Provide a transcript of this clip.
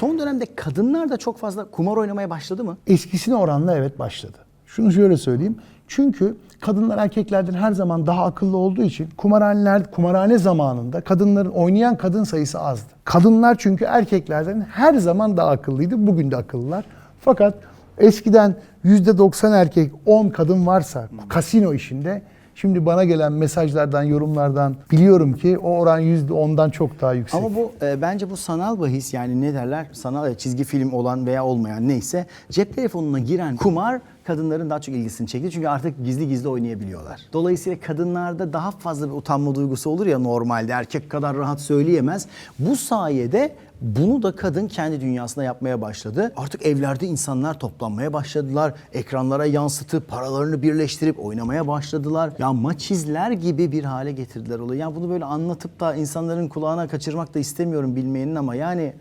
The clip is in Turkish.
Son dönemde kadınlar da çok fazla kumar oynamaya başladı mı? Eskisine oranla evet başladı. Şunu şöyle söyleyeyim. Çünkü kadınlar erkeklerden her zaman daha akıllı olduğu için kumarhaneler, kumarhane zamanında kadınların oynayan kadın sayısı azdı. Kadınlar çünkü erkeklerden her zaman daha akıllıydı. Bugün de akıllılar. Fakat eskiden %90 erkek 10 kadın varsa kasino işinde şimdi bana gelen mesajlardan, yorumlardan biliyorum ki o oran %10'dan çok daha yüksek. Ama bu e, bence bu sanal bahis yani ne derler sanal e, çizgi film olan veya olmayan neyse cep telefonuna giren kumar kadınların daha çok ilgisini çekti. Çünkü artık gizli gizli oynayabiliyorlar. Dolayısıyla kadınlarda daha fazla bir utanma duygusu olur ya normalde erkek kadar rahat söyleyemez. Bu sayede bunu da kadın kendi dünyasında yapmaya başladı. Artık evlerde insanlar toplanmaya başladılar. Ekranlara yansıtıp paralarını birleştirip oynamaya başladılar. Ya maçizler gibi bir hale getirdiler olayı. Ya bunu böyle anlatıp da insanların kulağına kaçırmak da istemiyorum bilmeyenin ama yani